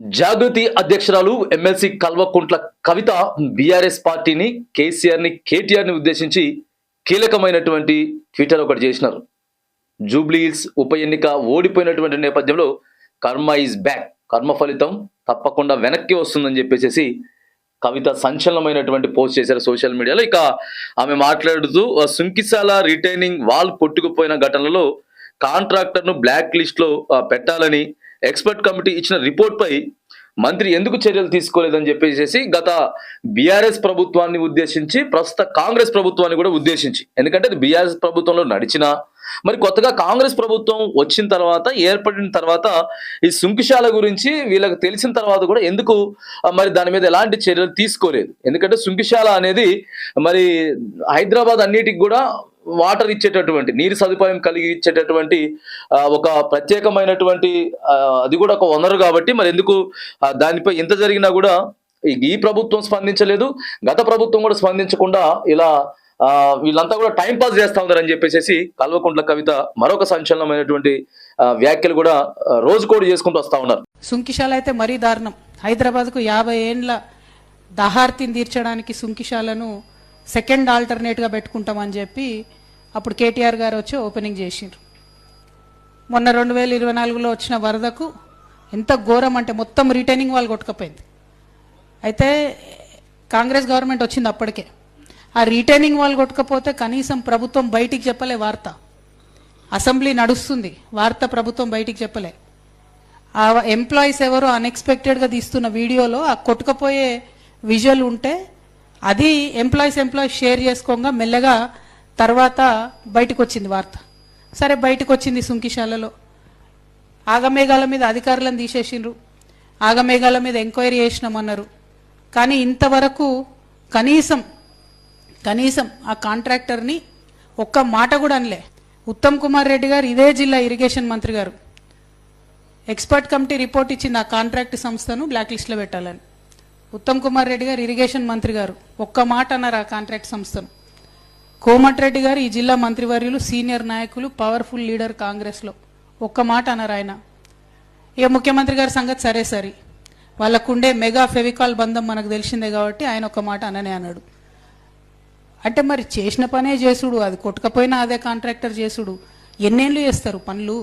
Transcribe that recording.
జాగృతి అధ్యక్షురాలు MLC Kalvakuntla Kavitha BRS పార్టీని కేసీఆర్ని కేటీఆర్ని ఉద్దేశించి కీలకమైనటువంటి ట్విట్టర్ ఒకటి చేసినారు. జూబ్లీహిల్స్ ఉప ఎన్నిక ఓడిపోయినటువంటి నేపథ్యంలో కర్మ ఈజ్ బ్యాక్ కర్మ ఫలితం తప్పకుండా వెనక్కి వస్తుందని చెప్పేసి కవిత సంచలనమైనటువంటి పోస్ట్ చేశారు సోషల్ మీడియాలో. ఇక ఆమె మాట్లాడుతూ సుంకిశాల సుంకిసాల రిటైనింగ్ వాల్ కొట్టుకుపోయిన ఘటనలో కాంట్రాక్టర్ను బ్లాక్ లిస్ట్లో పెట్టాలని ఎక్స్పర్ట్ కమిటీ ఇచ్చిన రిపోర్ట్పై మంత్రి ఎందుకు చర్యలు తీసుకోలేదని చెప్పేసి గత బీఆర్ఎస్ ప్రభుత్వాన్ని ఉద్దేశించి ప్రస్తుత కాంగ్రెస్ ప్రభుత్వాన్ని కూడా ఉద్దేశించి. ఎందుకంటే అది బీఆర్ఎస్ ప్రభుత్వంలో నడిచినా మరి కొత్తగా కాంగ్రెస్ ప్రభుత్వం వచ్చిన తర్వాత ఏర్పడిన తర్వాత ఈ సుంకిశాల గురించి వీళ్ళకి తెలిసిన తర్వాత కూడా ఎందుకు మరి దాని మీద ఎలాంటి చర్యలు తీసుకోలేదు. ఎందుకంటే సుంకిశాల అనేది మరి హైదరాబాద్ అన్నిటికి కూడా వాటర్ ఇచ్చేటటువంటి నీరు సదుపాయం కలిగి ఇచ్చేటటువంటి ఒక ప్రత్యేకమైనటువంటి అది కూడా ఒక వనరు కాబట్టి మరి ఎందుకు దానిపై ఎంత జరిగినా కూడా ఈ- ప్రభుత్వం స్పందించలేదు. గత ప్రభుత్వం కూడా స్పందించకుండా ఇలా వీళ్ళంతా కూడా టైం పాస్ చేస్తా ఉన్నారని చెప్పేసి కల్వకుంట్ల కవిత మరొక సంచలనమైనటువంటి వ్యాఖ్యలు కూడా రోజు కోడి చేసుకుంటూ వస్తా ఉన్నారు. సుంకిశాల అయితే మరీ దారుణం. హైదరాబాద్కు యాభై ఏండ్ల దహార్తిని తీర్చడానికి సుంకిశాలను సెకండ్ ఆల్టర్నేట్గా పెట్టుకుంటామని చెప్పి అప్పుడు కేటీఆర్ గారు వచ్చి ఓపెనింగ్ చేసిండ్రు. మొన్న రెండు వేల ఇరవై నాలుగులో వచ్చిన వరదకు ఎంత ఘోరం అంటే మొత్తం రిటైనింగ్ వాళ్ళు కొట్టుకపోయింది. అయితే కాంగ్రెస్ గవర్నమెంట్ వచ్చింది అప్పటికే. ఆ రిటైనింగ్ వాళ్ళు కొట్టుకపోతే కనీసం ప్రభుత్వం బయటికి చెప్పలే వార్త. అసెంబ్లీ నడుస్తుంది వార్త ప్రభుత్వం బయటికి చెప్పలే. ఆ ఎంప్లాయీస్ ఎవరో అన్ఎక్స్పెక్టెడ్గా తీస్తున్న వీడియోలో ఆ కొట్టుకపోయే విజువల్ ఉంటే అది ఎంప్లాయీస్ ఎంప్లాయీస్ షేర్ చేసుకోగా మెల్లగా తర్వాత బయటకు వచ్చింది వార్త. సరే బయటకు వచ్చింది సుంకిశాలలో. ఆగమేఘాల మీద అధికారులను తీసేసిండ్రు. ఆగమేఘాల మీద ఎంక్వైరీ చేసినామన్నారు. కానీ ఇంతవరకు కనీసం కనీసం ఆ కాంట్రాక్టర్ని ఒక్క మాట కూడా అనలే. ఉత్తమ్ కుమార్ రెడ్డి గారు ఇదే జిల్లా ఇరిగేషన్ మంత్రి గారు. ఎక్స్పర్ట్ కమిటీ రిపోర్ట్ ఇచ్చింది ఆ కాంట్రాక్ట్ సంస్థను బ్లాక్ లిస్ట్లో పెట్టాలని. ఉత్తమ్ కుమార్ రెడ్డి గారు ఇరిగేషన్ మంత్రి గారు. ఒక్క మాట అన్నారు ఆ కాంట్రాక్ట్ సంస్థను. కోమటిరెడ్డి గారు ఈ జిల్లా మంత్రివర్యులు సీనియర్ నాయకులు పవర్ఫుల్ లీడర్ కాంగ్రెస్లో. ఒక్క మాట అన్నారు ఆయన. ఇక ముఖ్యమంత్రి గారి సంగతి సరే సరే. వాళ్ళకుండే మెగా ఫెవికాల్ బంధం మనకు తెలిసిందే కాబట్టి ఆయన ఒక మాట అననే అన్నాడు. అంటే మరి చేసిన పనే చేసుడు అది కొట్టకపోయినా అదే కాంట్రాక్టర్ చేసుడు. ఎన్నేళ్ళు చేస్తారు పనులు?